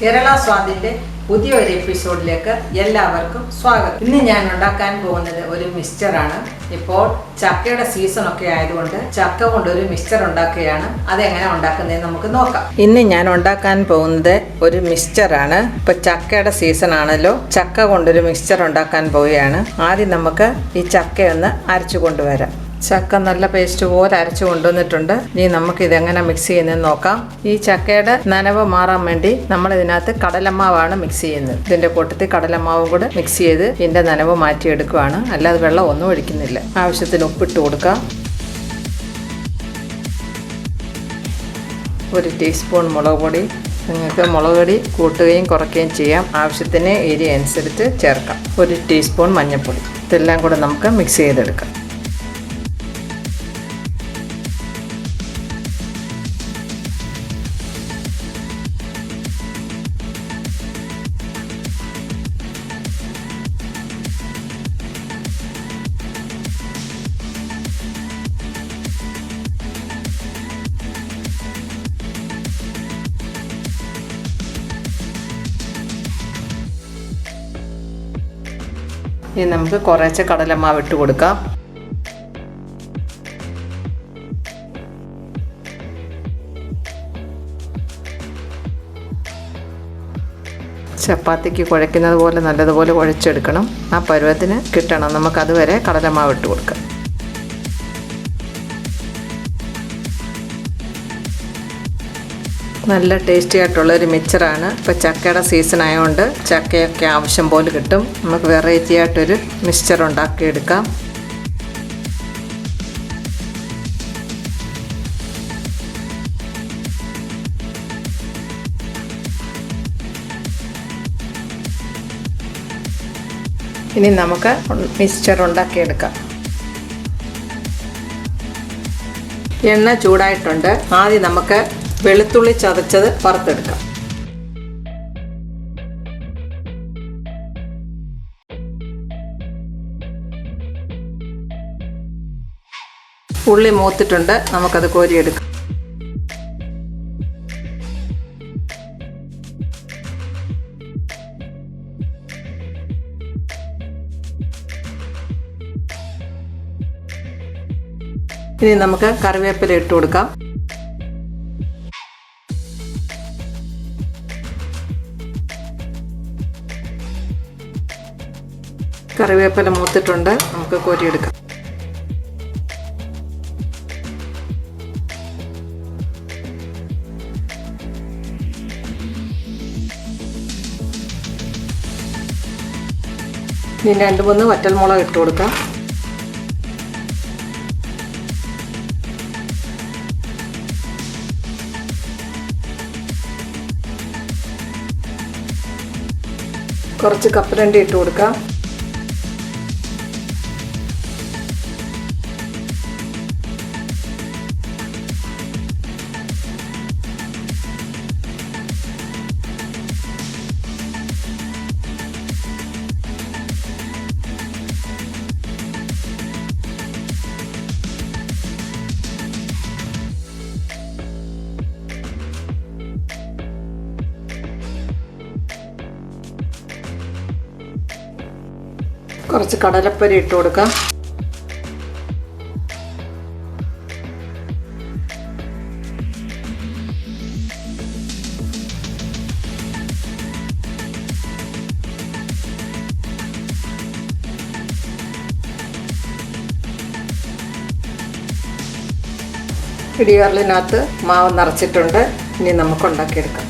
കേരള സ്വാദിന്റെ പുതിയൊരു എപ്പിസോഡിലേക്ക് എല്ലാവർക്കും സ്വാഗതം. ഇന്ന് ഞാൻ ഉണ്ടാക്കാൻ പോകുന്നത് ഒരു മിക്സ്ചറാണ്. ഇപ്പോൾ ചക്കയുടെ സീസൺ ഒക്കെ ആയതുകൊണ്ട് ചക്ക കൊണ്ട് ഒരു മിക്സ്ചർ ഉണ്ടാക്കുകയാണ്. അതെങ്ങനെ ഉണ്ടാക്കുന്നതെന്ന് നമുക്ക് നോക്കാം. ഇന്ന് ഞാൻ ഉണ്ടാക്കാൻ പോകുന്നത് ഒരു മിക്സ്ചറാണ്. ഇപ്പൊ ചക്കയുടെ സീസൺ ആണല്ലോ. ചക്ക കൊണ്ടൊരു മിക്സ്ചർ ഉണ്ടാക്കാൻ പോവുകയാണ്. ആദ്യം നമുക്ക് ഈ ചക്കയൊന്ന് അരച്ചു കൊണ്ടുവരാം. ചക്ക നല്ല പേസ്റ്റ് പോലെ അരച്ചു കൊണ്ടുവന്നിട്ടുണ്ട്. ഇനി നമുക്ക് ഇതെങ്ങനെ മിക്സ് ചെയ്യുന്നതെന്ന് നോക്കാം. ഈ ചക്കയുടെ നനവ് മാറാൻ വേണ്ടി നമ്മൾ ഇതിനകത്ത് കടലമാവാണ് മിക്സ് ചെയ്യുന്നത്. ഇതിന്റെ കൂട്ടത്തിൽ കടലമാവും കൂടെ മിക്സ് ചെയ്ത് ഇതിന്റെ നനവ് മാറ്റിയെടുക്കുവാണ് അല്ലാതെ വെള്ളം ഒന്നും ഒഴിക്കുന്നില്ല. ആവശ്യത്തിന് ഉപ്പിട്ട് കൊടുക്കാം. ഒരു ടീസ്പൂൺ മുളക് പൊടി. നിങ്ങൾക്ക് മുളക് പൊടി കൂട്ടുകയും കുറയ്ക്കുകയും ചെയ്യാം. ആവശ്യത്തിന് എരി അനുസരിച്ച് ചേർക്കാം. ഒരു ടീസ്പൂൺ മഞ്ഞൾപ്പൊടി. ഇതെല്ലാം കൂടെ നമുക്ക് മിക്സ് ചെയ്തെടുക്കാം. ഇനി നമുക്ക് കുറേശ്ശെ കടലമാവ് ഇട്ട് കൊടുക്കാം. ചപ്പാത്തിക്ക് കുഴയ്ക്കുന്നത് പോലെ നല്ലതുപോലെ കുഴച്ചെടുക്കണം. ആ പരുവത്തിന് കിട്ടണം. നമുക്കതുവരെ കടലമാവ് ഇട്ട് കൊടുക്കാം. നല്ല ടേസ്റ്റി ആയിട്ടുള്ള ഒരു മിക്സറാണ് ഇപ്പോൾ ചക്കയുടെ സീസൺ ആയതുകൊണ്ട് ചക്കയൊക്കെ ആവശ്യം പോലെ കിട്ടും. നമുക്ക് വെറൈറ്റി ആയിട്ടൊരു മിക്സ്ചർ ഉണ്ടാക്കിയെടുക്കാം. ഇനി നമുക്ക് മിക്സ്ചർ ഉണ്ടാക്കിയെടുക്കാം. എണ്ണ ചൂടായിട്ടുണ്ട്. ആദ്യം നമുക്ക് വെളുത്തുള്ളി ചതച്ചത് വറുത്തെടുക്കാം. ഉള്ളി മൂത്തിട്ടുണ്ട്. നമുക്കത് കോരിയെടുക്കാം. ഇനി നമുക്ക് കറിവേപ്പില ഇട്ട് കൊടുക്കാം. കറിവേപ്പില മൂത്തിട്ടുണ്ട്. നമുക്ക് കോരിയെടുക്കാം. ഇനി രണ്ട് മൂന്ന് വറ്റൽമുളക് ഇട്ട് കൊടുക്കാം. കുറച്ച് കപ്പലണ്ടി ഇട്ട് കൊടുക്കാം. കുറച്ച് കടലപ്പരി ഇട്ട് കൊടുക്കാം. ഇടിയാറിലിനകത്ത് മാവ് നിറച്ചിട്ടുണ്ട്. ഇനി നമുക്ക് ഉണ്ടാക്കിയെടുക്കാം.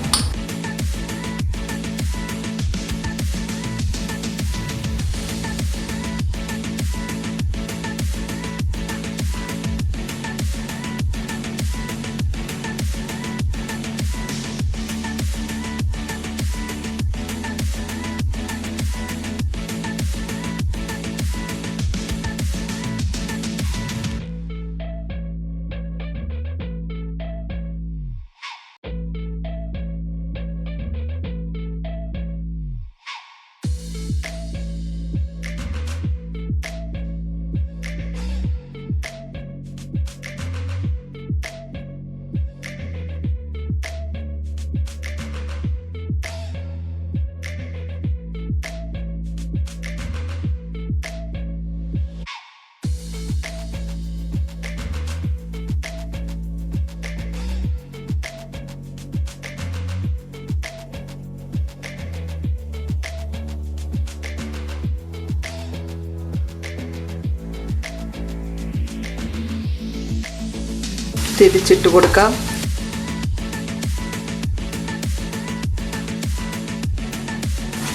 തിരിച്ചിട്ട് കൊടുക്കാം.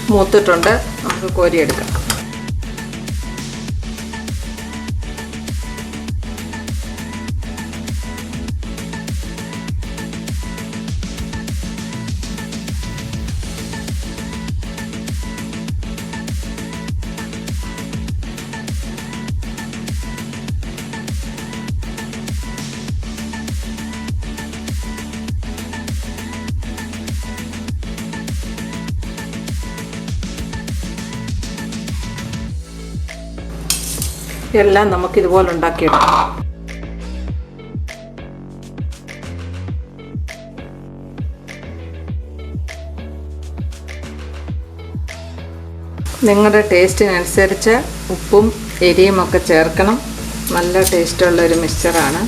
മൂത്തിട്ടുണ്ട്. നമുക്ക് കോരിയെടുക്കാം. എല്ലാം നമുക്ക് ഇതുപോലെ ഉണ്ടാക്കിയെടുക്കാം. നിങ്ങളുടെ ടേസ്റ്റിനനുസരിച്ച് ഉപ്പും എരിയും ഒക്കെ ചേർക്കണം. നല്ല ടേസ്റ്റുള്ള ഒരു മിക്സ്ചറാണ്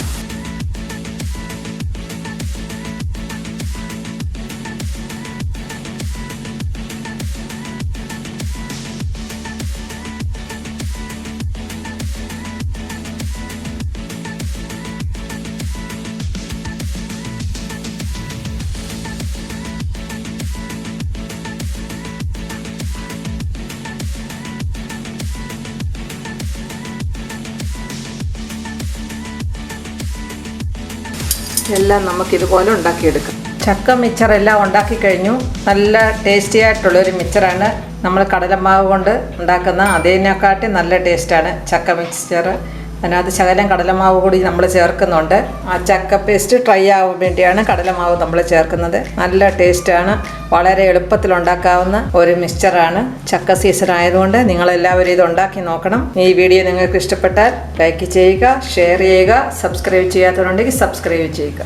എല്ലാം നമുക്ക് ഇതുപോലെ ഉണ്ടാക്കിയെടുക്കാം. ചക്ക മിച്ചർ എല്ലാം ഉണ്ടാക്കി കഴിഞ്ഞു നല്ല ടേസ്റ്റി ആയിട്ടുള്ളൊരു മിച്ചറാണ് നമ്മൾ കടലമാവ് കൊണ്ട് ഉണ്ടാക്കുന്ന. അതിനെക്കാട്ടി നല്ല ടേസ്റ്റാണ് ചക്ക മിക്സ്ചർ അതിനകത്ത് ശകലം കടലമാവ് കൂടി നമ്മൾ ചേർക്കുന്നുണ്ട്. ആ ചക്ക പേസ്റ്റ് ട്രൈ ആവാൻ വേണ്ടിയാണ് കടലമാവ് നമ്മൾ ചേർക്കുന്നത്. നല്ല ടേസ്റ്റാണ് വളരെ എളുപ്പത്തിൽ ഉണ്ടാക്കാവുന്ന ഒരു മിക്സ്ചറാണ് ചക്ക സീസൺ ആയതുകൊണ്ട് നിങ്ങളെല്ലാവരും ഇത് ഉണ്ടാക്കി നോക്കണം. ഈ വീഡിയോ നിങ്ങൾക്ക് ഇഷ്ടപ്പെട്ടാൽ ലൈക്ക് ചെയ്യുക ഷെയർ ചെയ്യുക സബ്സ്ക്രൈബ് ചെയ്യാത്തവരുണ്ടെങ്കിൽ സബ്സ്ക്രൈബ് ചെയ്യുക.